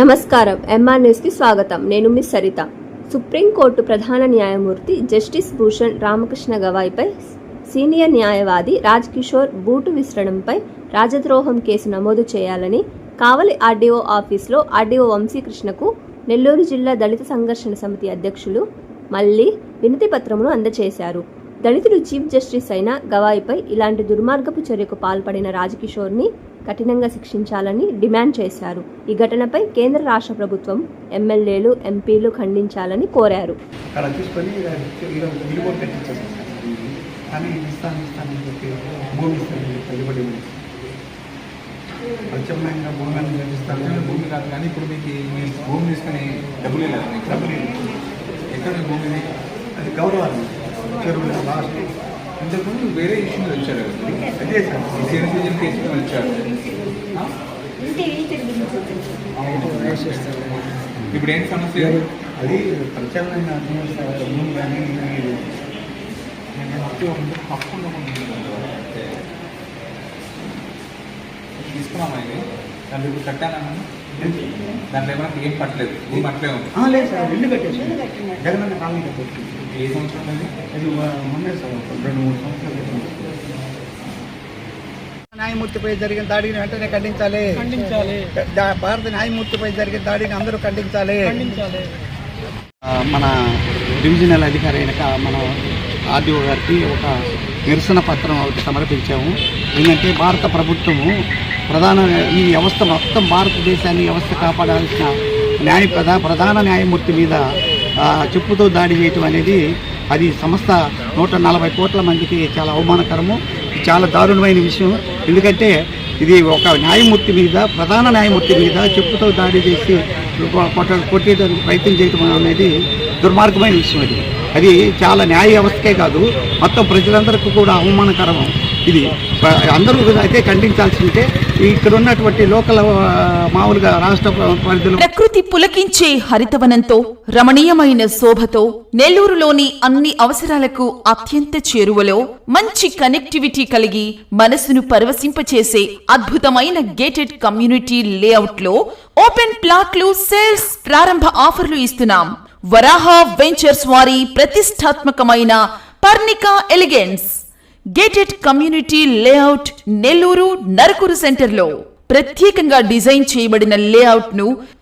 నమస్కారం. ఎంఆర్ న్యూస్కి స్వాగతం. నేను మీ సరిత. సుప్రీంకోర్టు ప్రధాన న్యాయమూర్తి జస్టిస్ భూషణ్ రామకృష్ణ గవాయ్పై సీనియర్ న్యాయవాది రాజ్ కిషోర్ బూటు విసరడంపై రాజద్రోహం కేసు నమోదు చేయాలని కావలి ఆర్డీఓ ఆఫీస్లో ఆర్డీఓ వంశీకృష్ణకు నెల్లూరు జిల్లా దళిత సంఘర్షణ సమితి అధ్యక్షులు మళ్ళీ వినతి పత్రమును అందజేశారు దళితుడు చీఫ్ జస్టిస్ అయిన గవాయిపై ఇలాంటి దుర్మార్గపు చర్యకు పాల్పడిన రాజ్కిషోర్ని కఠినంగా శిక్షించాలని డిమాండ్ చేశారు. ఈ ఘటనపై కేంద్ర రాష్ట్ర ప్రభుత్వం ఎమ్మెల్యేలు ఎంపీలు ఖండించాలని కోరారు. అక్కడ భూమి ప్రత్యామ్నాయంగా భూమి అని కట్టిస్తాను. ప్రజల భూమి కాదు కానీ ఇప్పుడు మీకు మీ భూమి తీసుకుని డబ్బులు లేదు డబ్బులు ఎక్కడ మీ అది గౌరవాన్ని చెరువులు లాస్ట్. ఇంతకుముందు వేరే ఇష్యూ మీద వచ్చారు అదే సార్ సీనియర్ సిటిజన్ కేసు వచ్చారు? ఇప్పుడు ఏంటి సమస్య? అది ప్రత్యామ్నాయంగా అర్థం కానీ ఉన్నప్పుడు తీసుకున్నామా ఇది? దాంట్లో ఇప్పుడు కట్టానన్నా దాంట్లో ఏమైనా ఏం పట్టలేదు. భూమి అట్లే ఉంది. లేదు సార్ ఇల్లు కట్టేసి జగనన్న కాలనీ కట్టేసి. ఏ సంవత్సరం అది అది మొన్నే సార్ రెండు మూడు సంవత్సరాల న్యాయమూర్తిపై జరిగిన దాడిని వెంటనే ఖండించాలి. ఖండించాలి. దా- భారత న్యాయమూర్తిపై జరిగిన దాడిని అందరూ ఖండించాలి. ఖండించాలి. మన డివిజనల్ అధికారి అయిన మన ఆర్డీఓ గారికి ఒక నిరసన పత్రం ఒకటి సమర్పించాము. ఏంటంటే భారత ప్రభుత్వము ప్రధాన ఈ వ్యవస్థ మొత్తం భారతదేశాన్ని వ్యవస్థ కాపాడాల్సిన న్యాయ ప్రధా ప్రధాన న్యాయమూర్తి మీద చెప్పుతో దాడి చేయటం అనేది అది సంస్థ నూట నలభై కోట్ల మందికి చాలా అవమానకరము. చాలా దారుణమైన విషయం. ఎందుకంటే ఇది ఒక న్యాయమూర్తి మీద ప్రధాన న్యాయమూర్తి మీద చెప్పుతో దాడి చేసి కొట్ట కొట్టేయడానికి ప్రయత్నం చేయడం అనేది దుర్మార్గమైన విషయం అది. అది చాలా న్యాయ వ్యవస్థకే కాదు మొత్తం ప్రజలందరికీ కూడా అవమానకరం. ఇది అందరూ అయితే ఖండించాల్సిందే ఇక్కడ ఉన్నటువంటి లోకల్ మామూలుగా రాష్ట్ర పరిధిలో ప్రకృతి పులకించే హరితవనంతో రమణీయమైన శోభతో నెల్లూరులోని అన్ని అవసరాలకు అత్యంత చేరువలో మంచి కనెక్టివిటీ కలిగి మనసును పరవశింపచేసే అద్భుతమైన గేటెడ్ కమ్యూనిటీ లేఅవుట్లో ఓపెన్ ప్లాట్లు సేల్స్ ప్రారంభ ఆఫర్లు ఇస్తున్నాం. వరాహ వెంచర్స్ వారి ప్రతిష్టాత్మకమైన Parnika elegance gated community layout Nellore Narakuru సెంటర్లో ప్రత్యేకంగా డిజైన్ చేయబడిన లేఅవుట్ను